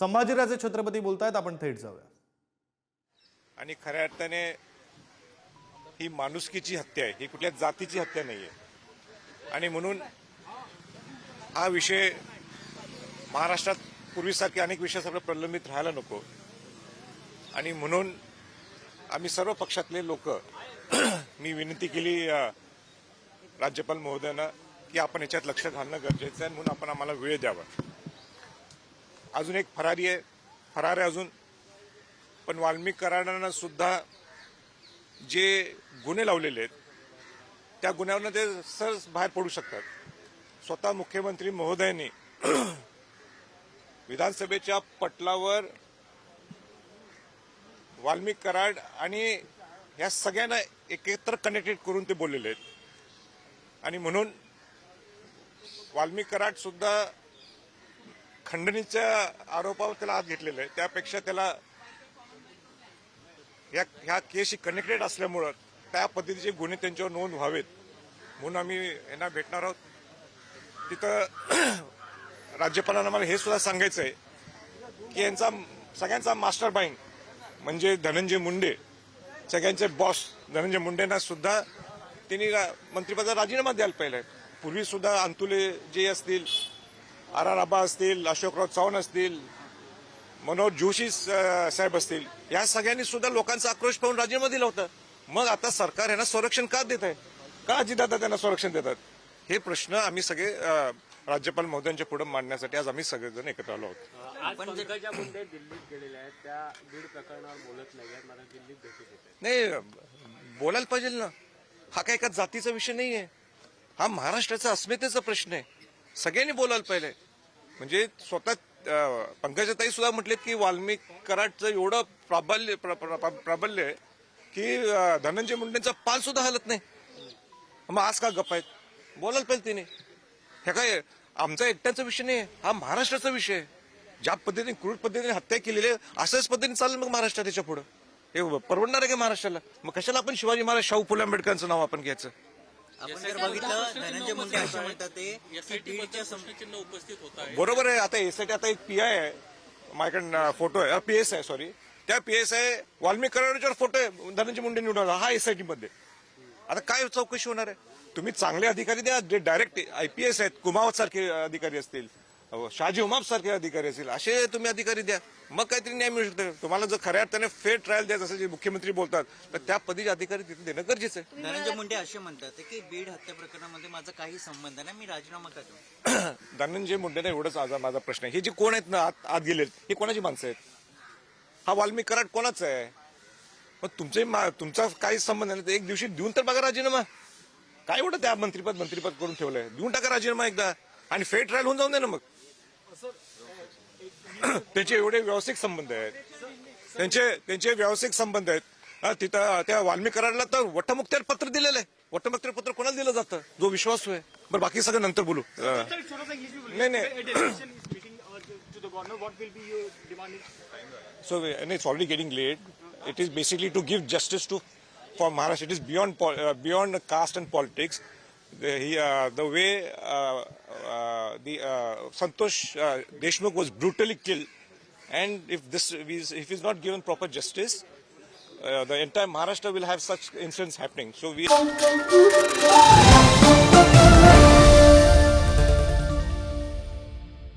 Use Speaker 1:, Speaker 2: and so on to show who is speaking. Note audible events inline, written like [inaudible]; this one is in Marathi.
Speaker 1: संभाजीराजे छत्रपती बोलतायत आपण थेट जाऊया.
Speaker 2: आणि खऱ्या अर्थाने ही माणुसकीची हत्या आहे ही कुठल्या जातीची हत्या नाही आहे आणि म्हणून हा विषय महाराष्ट्रात पूर्वीसारखे अनेक विषय सगळं प्रलंबित राहायला नको. आणि म्हणून आम्ही सर्व पक्षातले लोक [clears throat] मी विनंती केली राज्यपाल महोदयांना की आपण याच्यात लक्ष घालणं गरजेचं आहे म्हणून आपण आम्हाला वेळ द्यावा. अजून एक फरारी आहे. फरार आहे अजून. पण वाल्मिक कराडांना सुद्धा जे गुन्हे लावलेले आहेत त्या गुन्ह्यावरनं ते सहज बाहेर पडू शकतात. स्वतः मुख्यमंत्री महोदयांनी [clears throat] विधानसभेच्या पटलावर वाल्मिक कराड आणि ह्या सगळ्यांना एकत्र कनेक्टेड करून ते बोललेले आहेत. आणि म्हणून वाल्मिक कराड सुद्धा खंडणीच्या आरोपावर त्याला आत घेतलेलं आहे. त्यापेक्षा त्याला या ह्या केसशी कनेक्टेड असल्यामुळं त्या पद्धतीचे गुन्हे त्यांच्यावर नोंद व्हावेत म्हणून आम्ही यांना भेटणार आहोत. तिथं राज्यपालांना मला हे सुद्धा सांगायचं आहे की यांचा सगळ्यांचा मास्टर माइंड म्हणजे धनंजय मुंडे सगळ्यांचे बॉस धनंजय मुंडेंना सुद्धा त्यांनी रा- मंत्रिपदाचा राजीनामा द्यायला पाहिजे पूर्वी सुद्धा अंतुले जे असतील आर आर आबा असतील अशोकराव चव्हाण असतील मनोज जोशी साहेब असतील या सगळ्यांनी सुद्धा लोकांचा आक्रोश पाहून राजीनामा दिला होता. मग आता सरकार यांना संरक्षण का देत आहे? का अजितदादा त्यांना संरक्षण देतात? हे प्रश्न आम्ही सगळे राज्यपाल महोदयांच्या पुढे मांडण्यासाठी आज आम्ही सगळेजण एकत्र आलो आहेत.
Speaker 3: नाही
Speaker 2: बोलायला पाहिजे ना. हा काय एका जातीचा विषय नाही आहे हा महाराष्ट्राचा अस्मितेचा प्रश्न आहे. सगळ्यांनी बोलायला पाहिजे. म्हणजे स्वतः पंकजाताई सुद्धा म्हटलेत की वाल्मिक कराडचं एवढं प्राबल्य प्र- प्राबल्य आहे की धनंजय मुंडेंचा पाल सुद्धा हलत नाही. मग आज का गप्प आहेत? बोलायला पाहिजे तिने. हे काय आमचा एकट्याचा विषय नाही हा महाराष्ट्राचा विषय आहे. ज्या पद्धतीने क्रूर पद्धतीने हत्या केलेली आहे अशाच पद्धतीने चालेल मग महाराष्ट्रात त्याच्या पुढं. हे परवडणार आहे का महाराष्ट्राला? मग कशाला आपण शिवाजी महाराज शाहू फुले आंबेडकरांचं नाव आपण घ्यायचं?
Speaker 4: आपण जर बघितलं धनंजय मुंडे असं म्हणतात ते की बीडच्या
Speaker 3: उपस्थित होत आहे
Speaker 2: बरोबर आहे. आता एसआयटी आता एक पी आय आहे. माझ्याकडे फोटो आहे. पी एस आहे सॉरी त्या पी एस आहे वाल्मिक कराडाच्यावर फोटो आहे. धनंजय मुंडे निवडून आला हा एसआयटी मध्ये. आता काय चौकशी होणार आहे? तुम्ही चांगले अधिकारी द्या. जे डायरेक्ट आयपीएस आहेत. कुमावत सारखे अधिकारी असतील. शहाजी उमाप सारखे अधिकारी असतील. असे तुम्ही अधिकारी द्या. मग काहीतरी न्याय मिळू शकतो. तुम्हाला जर खऱ्या अर्थाने फेअर ट्रायल द्यायचं असेल जे मुख्यमंत्री बोलतात तर त्या पदीचे अधिकारी तिथे देणं गरजेचं आहे.
Speaker 4: धनंजय मुंडे असे म्हणतात की बीड हत्या प्रकरणामध्ये माझा काही संबंध नाही. मी राजीनामा करतो [coughs]
Speaker 2: धनंजय मुंडेना एवढंच आज माझा प्रश्न आहे. हे जे कोण आहेत ना आत आत गेलेत हे कोणाची माणसं आहेत? हा वाल्मिक कराड कोणाचा आहे? मग तुमचे तुमचा काही संबंध नाही तर एक दिवशी देऊन तर बघा राजीनामा. काय एवढं त्या मंत्रीपद मंत्रीपद करून ठेवलंय? देऊन टाका राजीनामा एकदा. आणि फेअर ट्रायल होऊन जाऊन दे ना मग. त्यांचे एवढे व्यावसायिक संबंध आहेत. त्यांचे त्यांचे व्यावसायिक संबंध आहेत. तिथं त्या वाल्मीकरांना तर वटमुक्त्यार पत्र दिलेलं आहे. वटमुक्त्यार पत्र कोणाला दिलं जातं? जो विश्वास आहे. बरं बाकी सगळं नंतर बोलू. नाही नाही. सो नाही it's already getting late it is basically to give justice to for Maharashtra it is beyond beyond caste and politics the way the uh, Santosh uh, Deshmukh was brutally killed, and if this is, if is not given proper justice, uh, the entire Maharashtra will have such incidents happening. So we.